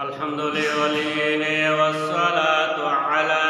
الحمد لله والصلاة على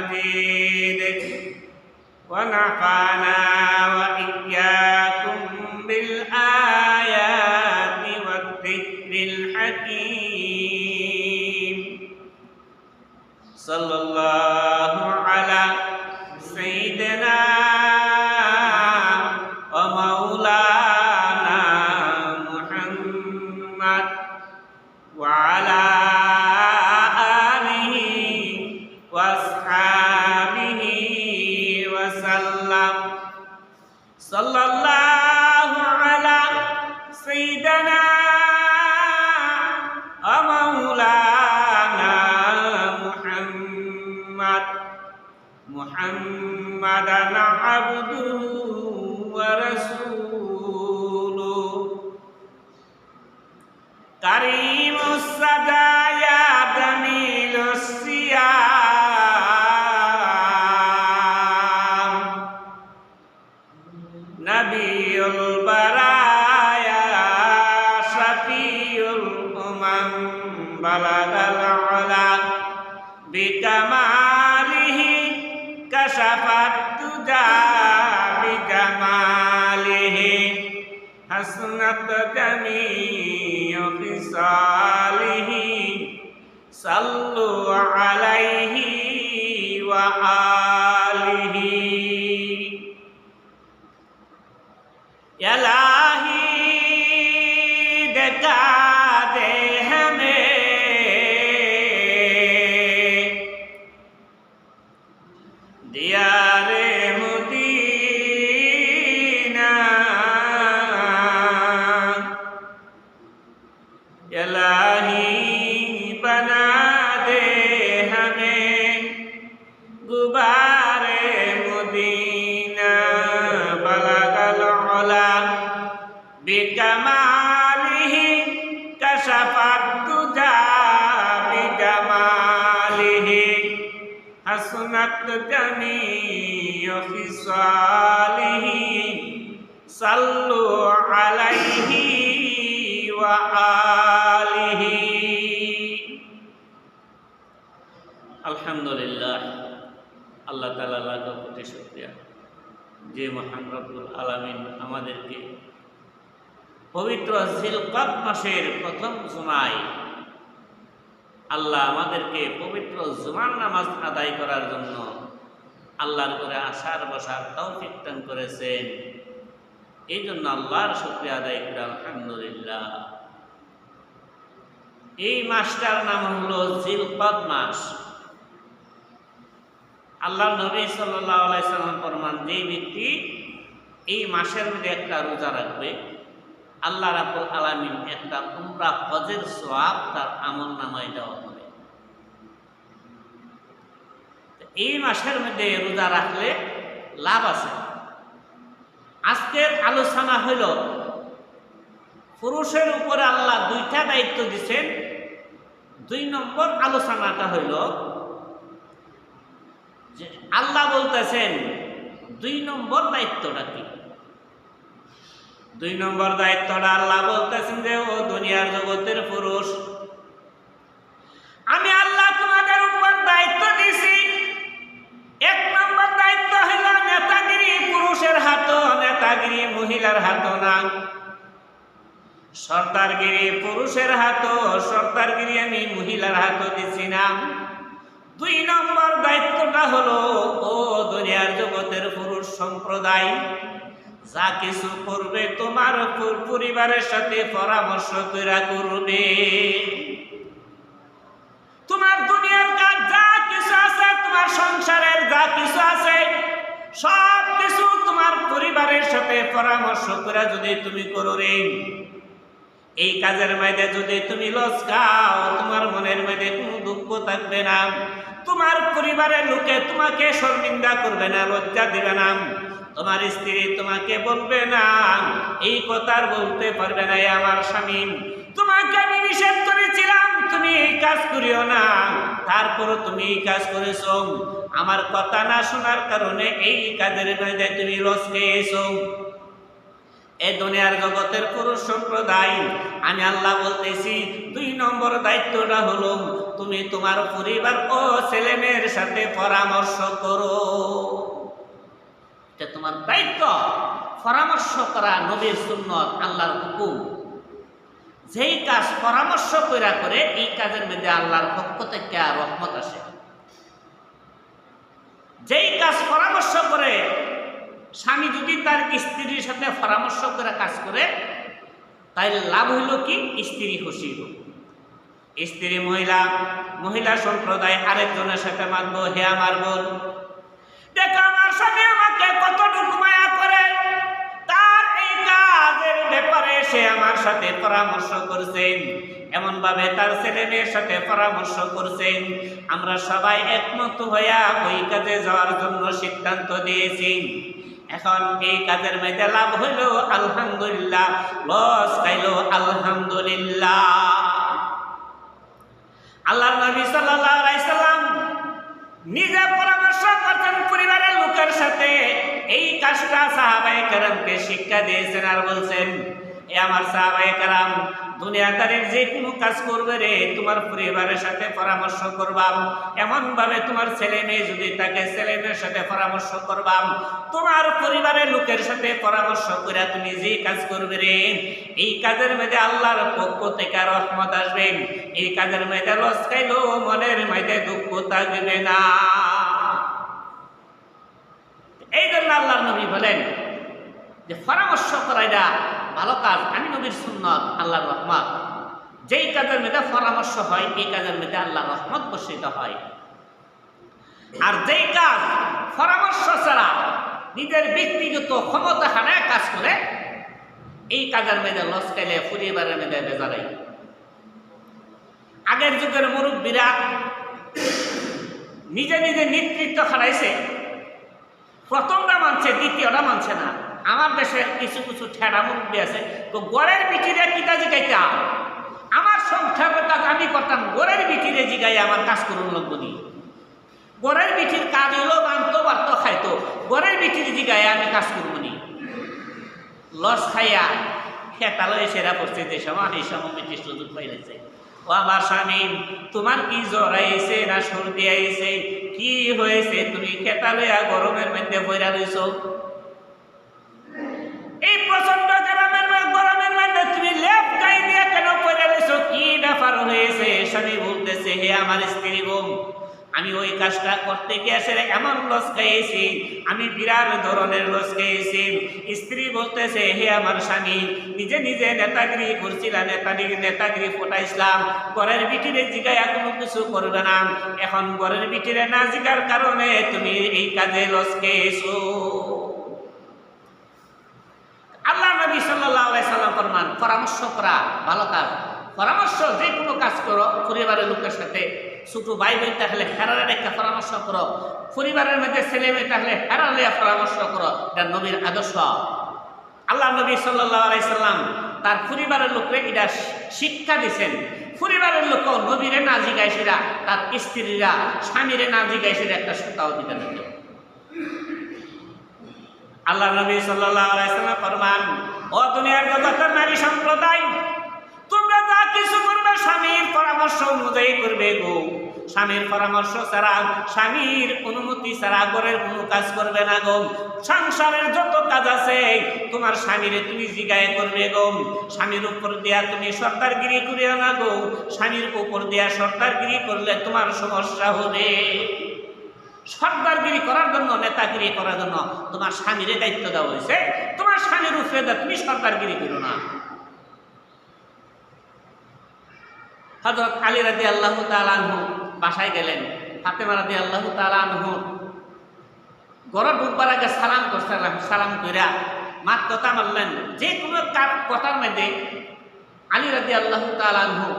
مجيد ونفعنا حسنت جميع خصاله صلوا عليه وآله يلا গুবারে Medina বালাগাল অলা বিকামালিহি কাশাফাত thuja বিকামালিহি Hasnat জামিউ ফিসালিহি সাল্লু আলাইহি ওয়া আলিহি। আলহামদুলিল্লাহ। আল্লাহ তালা লাখ কোটি শুক্রিয়া। যে মহান রব্বুল আলমিন আমাদেরকে পবিত্র জিলকত মাসের প্রথম জুমায় আল্লাহ আমাদেরকে পবিত্র জুমার নামাজ আদায় করার জন্য আল্লাহর করে আসার, বসার তৌফিক দান করেছেন। এই জন্য আল্লাহর শুক্রিয়া আদায় করে আলহামদুলিল্লাহ। এই মাসটার নাম হলো জিলকদ মাস। আল্লাহ নবী সাল্লাম ফরমান, যে ব্যক্তি এই মাসের মধ্যে একটা রোজা রাখবে, আল্লাহ রাবুল আলমিন একটা উমরা হজের সোয়াব তার আমল নামায় দেওয়া হবে। এই মাসের মধ্যে রোজা রাখলে লাভ আছে। আজকের আলোচনা হইল, পুরুষের উপরে আল্লাহ দুইটা দায়িত্ব দিচ্ছেন দুই নম্বর আলোচনাটা হইল যে আল্লাহ বলতেছেন, দুই নম্বর দায়িত্বটা কি? দুই নম্বর দায়িত্বটা আল্লাহ বলতেছেন যে, ও দুনিয়ার জগতের পুরুষ, আমি আল্লাহ তোমাদের উপর দায়িত্ব দিছি। এক নম্বর দায়িত্ব হইল নেতাগিরি পুরুষের হাত নেতাগিরি মহিলার হাত না। সর্দারগিরি পুরুষের হাত সর্দারগিরি আমি মহিলার হাত দিছি না। দুই নম্বর দায়িত্বটা হলো, ও দুনিয়ার জগতের পুরুষ সম্প্রদায়, যা কিছু করবে তোমার পরিবারের সাথে পরামর্শ কইরা করবে। তোমার দুনিয়ার কাজ যা কিছু আছে, তোমার সংসারের যা কিছু আছে, সব কিছু তোমার পরিবারের সাথে পরামর্শ করে যদি তুমি করো রে, এই কাজের মধ্যে যদি তুমি লস খাও, তোমার মনের মধ্যে কোনো দুঃখ থাকবে না। তোমার পরিবারের লোকে তোমাকে শর্মিন্দা করবে না, লজ্জা দিবে না। তোমার স্ত্রী তোমাকে বলবে না, এই কথা আর বলতে পারবে না আমার স্বামী। তোমাকে আমি নিষেধ করেছিলাম, তুমি এই কাজ করিও না। তারপরও তুমি এই কাজ করেছ। আমার কথা না শোনার কারণে এই কাজের মধ্যে তুমি লস খেয়েছো। এই দুনিয়ার জগতের পুরুষ সম্প্রদায়। আমি আল্লাহ বলতেছি, দুই নম্বর দায়িত্বটা হলো তুমি তোমার পরিবার ও ছেলে মেয়ের সাথে পরামর্শ করো। এটা তোমার দায়িত্ব, পরামর্শ করা নবীর সুন্নত, আল্লাহর হুকুম। যেই কাজ পরামর্শ কইরা করে, এই কাজের মধ্যে আল্লাহর পক্ষ থেকে আর রহমত আসে। যেই কাজ পরামর্শ করে স্বামী যদি তার স্ত্রীর সাথে পরামর্শ করে কাজ করে তাই লাভ হইল কি? স্ত্রী খুশি হইল। স্ত্রী মহিলা মহিলা সম্প্রদায় আরেকজনের সাথে মানব হে আমার বোন। আমার আমাকে তার সে সাথে পরামর্শ করছেন এমন ভাবে তার সাথে পরামর্শ আমরা সবাই একমত হইয়া ওই কাজে যাওয়ার জন্য সিদ্ধান্ত দিয়েছি এখন এই কাজের মধ্যে লাভ হইল আলহামদুলিল্লাহ লস খাইল আলহামদুলিল্লাহ। আল্লাহ নবী সাল্লাম নিজে পরামর্শ করছেন পরিবারের লোকের সাথে, এই কাজটা সাহাবায়ে কেরামকে শিক্ষা দিয়েছেন আর বলছেন, এ আমার সাহাবায়ে কেরাম দুনিয়াদারের যে কোনো কাজ করবে রে, তোমার পরিবারের সাথে পরামর্শ করবাম। এমনভাবে তোমার ছেলে মেয়ে যদি তাকে ছেলে মেয়ের সাথে পরামর্শ করবাম, তোমার পরিবারের লোকের সাথে পরামর্শ করে তুমি যে কাজ করবে রে, এই কাজের মধ্যে আল্লাহর পক্ষ থেকে রহমত আসবে। এই কাজের মধ্যে লস খাইলো, মনের মধ্যে দুঃখ থাকবে না। এই জন্য আল্লাহ নবী বলেন যে, পরামর্শ করা এটা ভালো কাজ। আমি নবীর সুন্নত, আল্লাহর রহমত। যেই কাজের মধ্যে পরামর্শ হয়, এই কাজের মধ্যে আল্লাহ রহমত বর্ষিত হয়। আর যেই কাজ পরামর্শ ছাড়া নিজের ব্যক্তিগত ক্ষমতা হারায় কাজ করে, এই কাজের মধ্যে লস খাইলে পরিবারের মধ্যে বেজারাই আগের যুগের মুরব্বীরা নিজে নিজে নেতৃত্ব হারাইছে। প্রথমটা মানছে দ্বিতীয়টা মানছে না। আমার দেশে কিছু কিছু ঠেড়া মুরব্বী আছে, তো গড়ের পিঠিরে কিতা জিগাইতা? আমার সংসারের কাজ আমি করতাম, গড়ের পিঠিরে জিগাই আমার কাজ করুন লাগবো নি। গড়ের পিঠির কাজ হইল বানতো বাড়তো খাইতো। গড়ের পিঠির জিগাই আমি কাজ করব নি। লস খাইয়া খেতালয়ে সেরা পড়ছে যে সময়, এই সময় ব্রিটিশ সুযোগ পাইলেছে ও আমার স্বামী, তোমার কি জ্বর আইছে না সর্দি আইছে? কি হয়েছে? তুমি খেতালয়া গরমের মধ্যে বইরা রইছ? এই প্রচণ্ড গরমের গরমের মধ্যে তুমি লেপ গাই দিয়ে কেন পড়ে রইছ কি ব্যাপার হয়েছে? স্বামী বলতেছে, হে আমার স্ত্রী বোন, আমি ওই কাজটা করতে গিয়ে সে এমন লস খেয়েছি, আমি বিরাট ধরনের লস খেয়েছি। স্ত্রী বলতেছে, হে আমার স্বামী, নিজে নিজে নেতাগিরি করছিলাম নেতাগিরি নেতাগিরি ফোটাইছিলাম। ঘরের বিটিরে জিগায় কোনো কিছু করবে না। এখন ঘরের বিটিরে না জিগার কারণে তুমি এই কাজে লস খেয়েছো। আল্লাহ নবী সাল্লাম ফরমান পরামর্শ করা ভালো কাজ। পরামর্শ যে কোনো কাজ করো পরিবারের লোকের সাথে। ছোট ভাই বোন থাকলে হেরারে একটা পরামর্শ করো। পরিবারের মধ্যে ছেলে মেয়ে থাকলে হেরালে পরামর্শ করো। এটা নবীর আদর্শ। আল্লাহ নবী সাল্লাহ আলাইসাল্লাম তার পরিবারের লোকরে এটা শিক্ষা দিছেন। পরিবারের লোক নবীরে না জিগাইছিরা তার স্ত্রীরা স্বামীরে না জিগাইছিরা একটা দিতে দিত আল্লাহ নবী সাল্লাম ফরমান, ও দুনিয়ার জগতের নারী সম্প্রদায়, তোমরা যা কিছু করবে স্বামীর পরামর্শ অনুযায়ী করবে গো। স্বামীর পরামর্শ ছাড়া, স্বামীর অনুমতি ছাড়া ঘরের কোনো কাজ করবে না গো। সংসারের যত কাজ আছে, তোমার স্বামীরে তুমি জিগায় করবে গো। স্বামীর উপর দেয়া তুমি সর্দারগিরি করিও না গো। স্বামীর উপর দেয়া সর্দারগিরি করলে তোমার সমস্যা হবে। সর্দারগিরি করার জন্য, নেতাগিরি করার জন্য তোমার স্বামীর দায়িত্ব দেওয়া হয়েছে। তোমার স্বামীর উপরে তুমি সর্দারগিরি করো না। হজরত আলী রাজি আল্লাহ তালানহু বাসায় গেলেন। ফাতেমা রাজি আল্লাহ তালানহু গড় ঢুকবার আগে সালাম করছিলাম সালাম কইরা মাত কথা মারলেন যে কোনো কথার মধ্যে আলী রাজি আল্লাহ তালানহু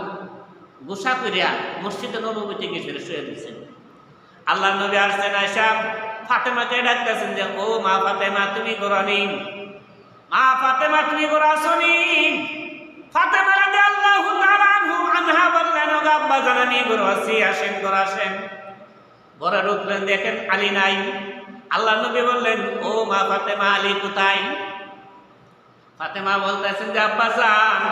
গোসা করিয়া মসজিদে নবমীতে গেছিল শুয়ে দিয়েছেন আল্লাহ নবী আসছেন আয়সা ফাতেমাকে ডাকতেছেন যে, ও মা ফাতেমা, তুমি গোরানি মা ফাতেমা, তুমি গোরাসনি ফাতেমা রাদি আল্লাহু তাআলা আনহু বললেন ও আব্বা জানানি গোরাসি আসেন গোরাসেন ঘরে ঢুকলেন, দেখেন আলী নাই। আল্লাহ নবী বললেন, ও মা ফাতেমা, আলী কোথায়? ফাতেমা বলতেছেন যে, আব্বা যান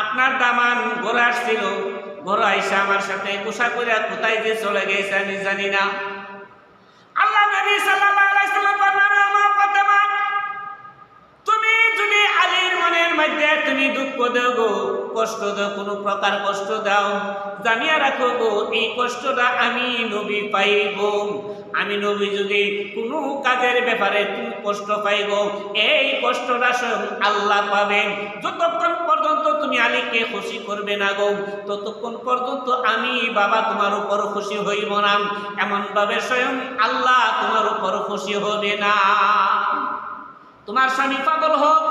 আপনার দামান ঘোরা আসছিল। ঘোরা আইসা আমার সাথে পোশাক করে কোথায় যে চলে গেছে আমি জানি না। আল্লাহ নবী সাল্লাল্লাহু আলাইহি সাল্লাম আমার ফাতেমা তুমি যদি আলীর মনের মধ্যে তুমি দুঃখ দেও গো, কষ্ট দাও, কোনো প্রকার কষ্ট দাও। জানিয়া রাখো গো, এই কষ্টটা আমি নবী পাইব। আমি নবী যদি কোনো কাজের ব্যাপারে তুমি কষ্ট পাইব, এই কষ্টটা স্বয়ং আল্লাহ পাবেন। যতক্ষণ পর্যন্ত তুমি আলীকে খুশি করবে না গো, ততক্ষণ পর্যন্ত আমি বাবা তোমার উপর খুশি হইব না। এমনভাবে স্বয়ং আল্লাহ তোমার উপর খুশি হবে না। তোমার স্বামী পাগল হোক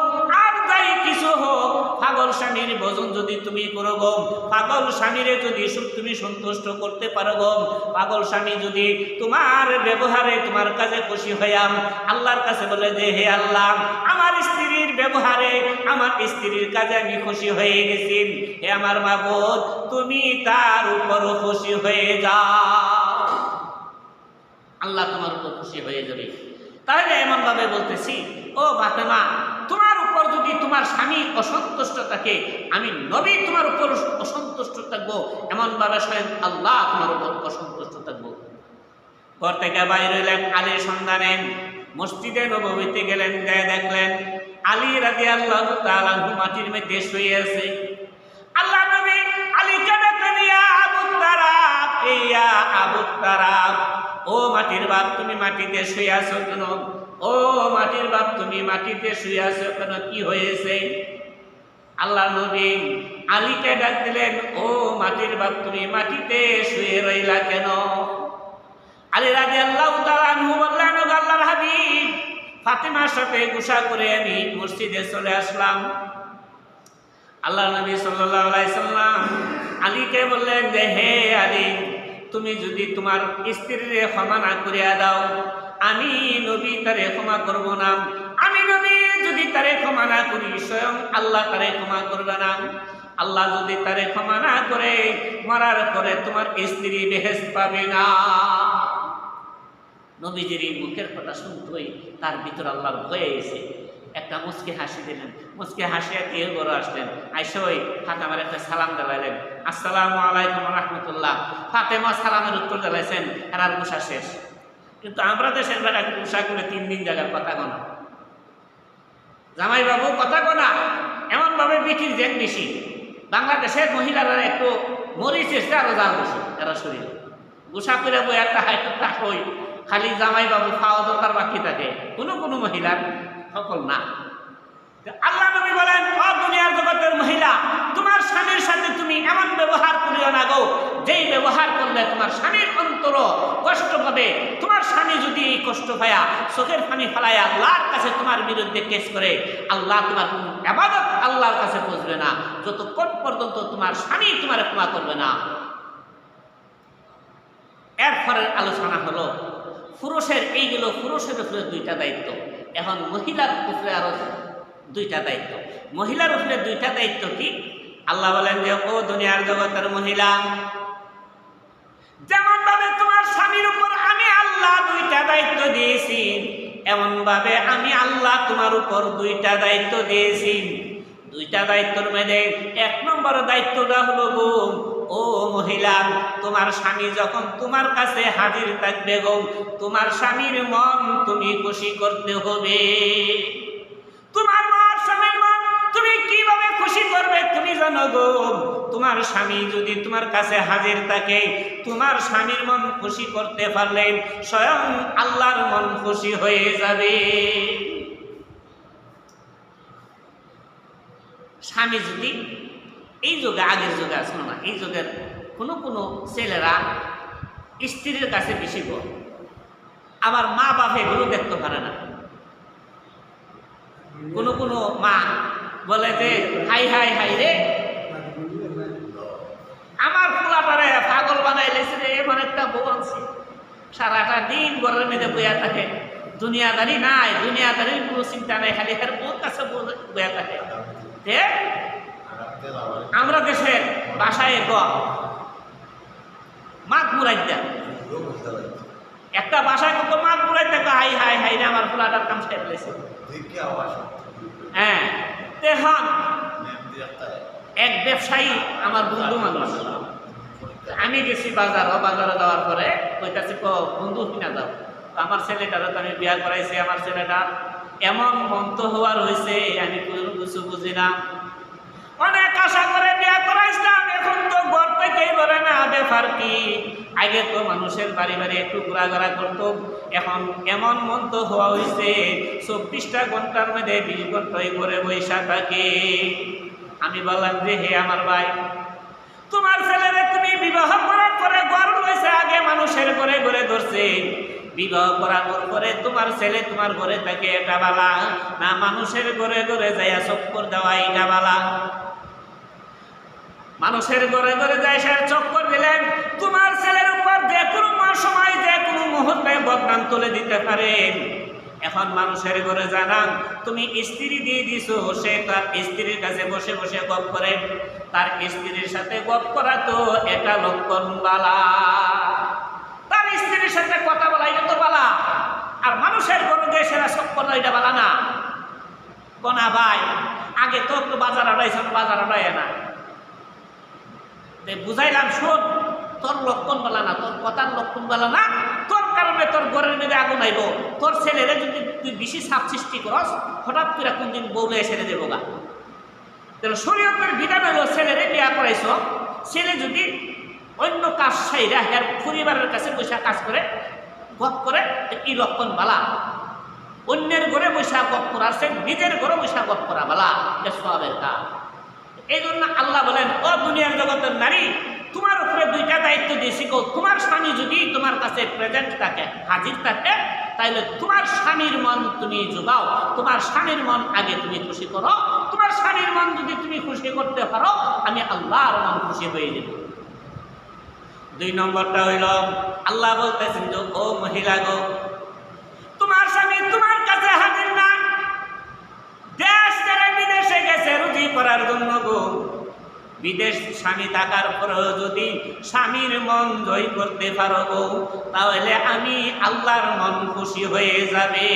কিছু হোক। পাগল স্বামীর ভোজন যদি তুমি করো গো পাগল স্বামীরে যদি তুমি সন্তুষ্ট করতে পারো গো পাগল স্বামী যদি তোমার ব্যবহারে তোমার কাছে খুশি হইয়াম আল্লাহর কাছে বলে যে, হে আল্লাহ, আমার স্ত্রীর ব্যবহারে আমার স্ত্রীর কাজে আমি খুশি হয়ে গেছি। হে আমার মাবুদ, তুমি তার উপর খুশি হয়ে যাও। আল্লাহ তোমার উপর খুশি হয়ে যাবে। তাহলে এমন ভাবে বলতেছি, ও ফাতেমা, তোমার উপর যদি তোমার স্বামী অসন্তুষ্ট থাকে, আমি নবী তোমার উপর অসন্তুষ্ট থাকব, এমন ভাবে স্বয়ং আল্লাহ তোমার উপর অসন্তুষ্ট থাকব। ঘর থেকে বাইরে হইলেন আলীর সন্ধানে। মসজিদে নবমীতে গেলেন, গায়ে দেখলেন আলী রাজি আল্লাহ তালাহু মাটির মধ্যে শুয়ে আছে। আল্লাহ নবী ডেকে দিয়া আবু ইয়া আবু ও মাটির বাপ, তুমি মাটিতে শুয়ে আছো কেন? ও মাটির বাপ, তুমি মাটিতে শুয়ে আছো কেন? কি হয়েছে? আল্লাহ নবী আলীকে ডাক দিলেন, ও মাটির বাপ, তুমি মাটিতে শুয়ে রইলা কেন? আলী রাজি আল্লাহ তালানহু বললেন, "ও আল্লাহর হাবিব, ফাতেমার সাথে গুসা করে আমি মসজিদে চলে আসলাম। আল্লাহ নবী আলাইহি সাল্লাম আলীকে বললেন যে, হে আলী, তুমি যদি তোমার স্ত্রীরে ক্ষমা না করিয়া দাও আমি নবী তারে ক্ষমা করব না। আমি নবী যদি তারে ক্ষমা না করি, স্বয়ং আল্লাহ তারে ক্ষমা করবে না। আল্লাহ যদি তারে ক্ষমা না করে, মরার পরে তোমার স্ত্রী বেহেস পাবে না। নবীজির এই মুখের কথা শুনতেই তার ভিতর আল্লাহর ভয়ে এসে একটা মুচকে হাসি দিলেন। মুচকে হাসিয়া দিয়ে বড় আসলেন? আইসই ফাতেমার একটা সালাম দিলাইলেন আসসালামু আলাইকুম রহমতুল্লাহ। ফাতেমা সালামের উত্তর দিলাইছেন এরার গুসা শেষ। কিন্তু আমরা দেশের বেলা গুসা করে তিন দিন জায়গার কথা গোনা জামাই বাবু কথা গোনা এমনভাবে বিটির জেন বেশি বাংলাদেশের মহিলারা একটু মরিচ এসে আরও জাল বেশি এরা শরীরে। গুসা করে বই একটা হাইটুকটা হই খালি জামাই বাবু খাওয়া দরকার বাকি থাকে। কোনো কোনো মহিলার সকল না। আল্লাহ নবী বলেন ও দুনিয়ার জগতের মহিলা, তোমার স্বামীর সাথে তুমি এমন ব্যবহার যেই ব্যবহার করলে তোমার স্বামীর অন্তর কষ্ট পাবে, তোমার স্বামী যদি এই কষ্ট পায়া, চোখের পানি ফেলায় আল্লাহর কাছে তোমার বিরুদ্ধে কেস করে, আল্লাহ তোমার কোনো আবাদত আল্লাহর কাছে পৌঁছবে না। যতক্ষণ পর্যন্ত তোমার স্বামী তোমার ক্ষমা করবে না। এরপরে আলোচনা হলো, পুরুষের এইগুলো পুরুষের উপরে দুইটা দায়িত্ব। এখন মহিলার উপরে আরও দুইটা দায়িত্ব। মহিলার উপরে দুইটা দায়িত্ব কি? আল্লাহ বলেন যে, ও দুনিয়ার জগতের মহিলা যেমন ভাবে তোমার স্বামীর উপর আমি আল্লাহ দুইটা দায়িত্ব দিয়েছি এমন ভাবে আমি আল্লাহ তোমার উপর দুইটা দায়িত্ব দিয়েছি। দুইটা দায়িত্বের মধ্যে এক নম্বর দায়িত্বটা হলো গো, ও মহিলা, তোমার স্বামী যখন তোমার কাছে হাজির থাকবে গো, তোমার স্বামীর মন তুমি খুশি করতে হবে। তোমার মন কীভাবে খুশি করবে তুমি জানো গো? তোমার স্বামী যদি তোমার কাছে হাজির থাকে, তোমার স্বামীর মন খুশি করতে পারলে স্বয়ং আল্লাহর মন খুশি হয়ে যাবে। স্বামী যদি এই যুগে, আগের যুগে আছে না, এই যুগের কোনো কোনো ছেলেরা স্ত্রীর কাছে বেশি গো আবার মা বাপ এগুলো দেখতে পারে না। কোনো কোনো মা বলে যে হাই হাই হাই রে। আমার পোলাটারে পাগল বানাই লেছে রে এমন একটা বউ আনছি। সারাটা দিন ঘরের মেয়েদের বইয়া থাকে। দুনিয়াদারি নাই দুনিয়াদারির কোনো চিন্তা নাই খালি এর বউর কাছে বইয়া থাকে। আমরা দেশের বাসায় গ। মাঘ মুরাই দেন। একটা বাসায় কত মাঘ মুরাই দেখো হাই হাই হাই রে আমার পোলাটার কাম সেরে ফেলেছে। হ্যাঁ। এখন এক ব্যবসায়ী আমার বন্ধু মানুষ। আমি গেছি বাজার বাজারে যাওয়ার পরে কইতাছি বন্ধু কিনা তো আমার ছেলেটারও তো আমি বিয়া করাইছি, আমার ছেলেটা এমন মন্ত হওয়ার হয়েছে আমি কোনো কিছু বুঝি না। অনেক আশা করে বিয়া করাইছিলাম, এখন তো ঘর থেকেই বলে না, ব্যাপার কি? আগে তো মানুষের বাড়ি বাড়ি একটু ঘোরাঘোরা করতো এখন এমন মন্ত হওয়া হয়েছে চব্বিশটা ঘণ্টার মধ্যে বিশ ঘন্টায় করে বৈশা থাকে। আমি বললাম যে হে আমার ভাই, তোমার ছেলেরে তুমি বিবাহ করার পরে ঘর লইছে আগে মানুষের ঘরে ঘরে ধরছে। বিবাহ করানোর পরে তোমার ছেলে তোমার ঘরে থাকে, এটা বালা। না মানুষের ঘরে ঘরে যাইয়া চক্কর দেওয়া এটা বালা। মানুষের ঘরে ঘরে যাই সে চক্কর দিলেন। তোমার ছেলের উপর যে কোনো সময়, যে কোনো মুহূর্তে বদনাম তুলে দিতে পারেন এখন মানুষের ঘরে জানান, তুমি স্ত্রী দিয়ে দিছো, সে তার স্ত্রীর কাছে বসে বসে গপ করে। তার স্ত্রীর সাথে গপ করা তো এটা লক্ষণ বালা। তার স্ত্রীর সাথে কথা বলা এটা তো বালা। আর মানুষের ঘরে যে সেরা চক্কর এটা বালা না। কোনা ভাই, আগে তো একটু বাজার আড়াইছেন বাজার আড়াই না। বুঝাইলাম, শোন, তোর লক্ষণ বলা না, তোর কথার লক্ষণ বলা না, তোর কারণে তোর ঘরের মেয়েদের আগুন আইব তোর ছেলেরা যদি তুই বেশি সাপ সৃষ্টি করস, হঠাৎ করে কোন দিন বউলে ছেড়ে দেবো গা। তাহলে শরীয়তের বিধান হলো ছেলেরে বিয়া করাইছ, ছেলে যদি অন্য কাজ সাইরা হের পরিবারের কাছে বৈশা কাজ করে, গপ করে কি লক্ষণ বালা। অন্যের ঘরে বৈশা গপ করার সে নিজের ঘরে বৈশা গপ করা বালা এটা সবের কাজ। এই জন্য আল্লাহ বলেন, ও দুনিয়ার জগতের নারী, তোমার উপরে দুইটা দায়িত্ব দিয়েছি গো তোমার স্বামী যদি তোমার কাছে প্রেজেন্ট থাকে, হাজির থাকে, তাইলে তোমার স্বামীর মন তুমি যোগাও তোমার স্বামীর মন আগে তুমি খুশি করো। তোমার স্বামীর মন যদি তুমি খুশি করতে পারো, আমি আল্লাহর মন খুশি হয়ে যাব। দুই নম্বরটা হইল, আল্লাহ বলতেছেন ও মহিলা গো তোমার স্বামী তোমার কাছে হাজির না দেশ ছেড়ে বিদেশে গেছে রুজি করার জন্য গো। বিদেশ স্বামী থাকার পরেও যদি স্বামীর মন জয় করতে পারো গো, তাহলে আমি আল্লাহর মন খুশি হয়ে যাবে।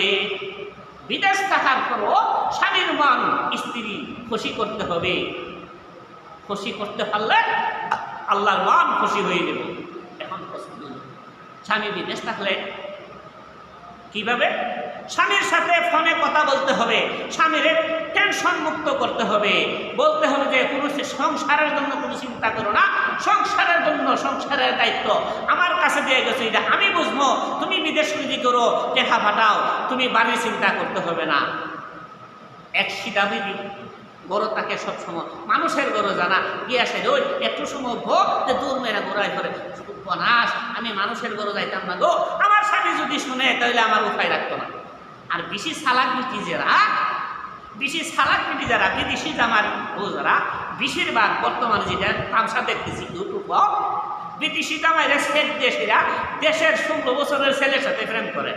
বিদেশ থাকার পরও স্বামীর মন স্ত্রী খুশি করতে হবে। খুশি করতে পারলে আল্লাহর মন খুশি হয়ে যাবে। এখন স্বামী বিদেশ থাকলে কীভাবে? স্বামীর সাথে ফোনে কথা বলতে হবে। স্বামীর টেনশন মুক্ত করতে হবে। বলতে হবে যে, কোনো সংসারের জন্য কোনো চিন্তা করো না। সংসারের জন্য সংসারের দায়িত্ব। আমার কাছে দিয়ে গেছে এটা। আমি বুঝব, তুমি বিদেশ রুজি করো, টেকা ফাটাও। তুমি বাড়ির চিন্তা করতে হবে না। এক সিধা বিধি। গরু তাকে সবসময় মানুষের গরু জানা গিয়ে আসে ওই একটু সময় ভোগ যে দূর মেরে গোড়ায় করে বনাস আমি মানুষের গরু যাইতাম না গো, আমার স্বামী যদি শুনে তাহলে আমার উপায় রাখতো না। আর বেশি সালাক বিটি যারা, বেশি সালাক বিটি যারা, বিদেশি জামার যারা, বেশিরভাগ বর্তমানে যেটা তামসা দেখতেছি, ইউটিউব বিদেশি জামাইরা সেট দেশেরা দেশের ষোলো বছরের ছেলের সাথে প্রেম করে।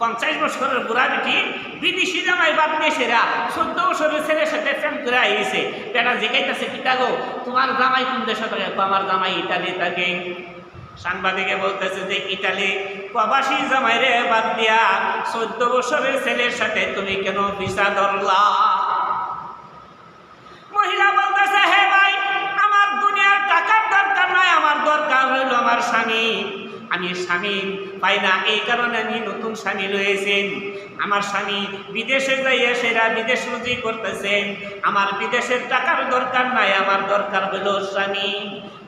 পঞ্চাশ বছরের বুড়া বেটি, বিদেশি জামাই বাদ দেশেরা চোদ্দ বছরের ছেলের সাথে প্রেম করে আইছে। বেটা জিজ্ঞাইতেছে কিতা গো তোমার জামাই কোন দেশে থাকে? আমার জামাই ইটালি থাকে। সাংবাদিকে বলতেছে যে ইটালি প্রবাসী জামাই রে, বাদ দিয়া, চোদ্দ বছরের ছেলের সাথে তুমি কেন ভিসা ধরলা? মহিলা বলতেছে, হে ভাই, আমার দুনিয়ার টাকার দরকার নাই, আমার দরকার হইল আমার স্বামী। আমি স্বামী। পাই না এই কারণে আমি নতুন স্বামী রয়েছেন আমার স্বামী বিদেশে যাইয়া সেরা বিদেশ রুজি করতেছেন। আমার বিদেশের টাকার দরকার নাই, আমার দরকার হইল স্বামী।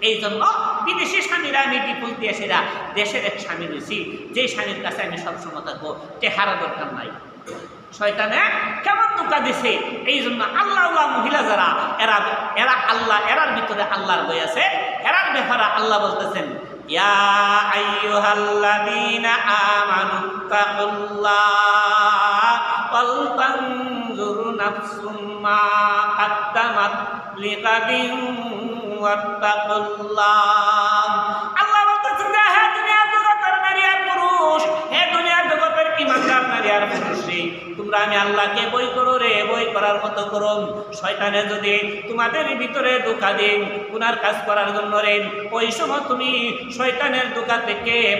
এই জন্য বিদেশি স্বামীরা আমি বিপুল দিয়ে সেরা দেশের এক স্বামী রয়েছি যে স্বামীর কাছে আমি সবসময় থাকব, টেহারা দরকার নাই। শয়তানে কেমন ধোকা দিছে? এই জন্য আল্লাহ মহিলা যারা, এরা এরা আল্লাহ, এরার ভিতরে আল্লাহর বই আছে। এরার ব্যাপারে আল্লাহ বলতেছেন ইয়া আইয়ুহাল্লাযীনা আমানু তাকুল্লাহ ওয়াল তানজুর নাফসুম মা কাদ্দামাত লিগাদিন ওয়াত্তাকুল্লাহ আল্লাহ ইমানদার মানুষই তোমরা আমি আল্লাহকে বই করো রে, বই করার মতো করো শয়তানে যদি তোমাদের ভিতরে ঢোকা দিন, গুনার কাজ করার জন্য রে, ওই সময় তুমি শয়তানের দোকান থেকে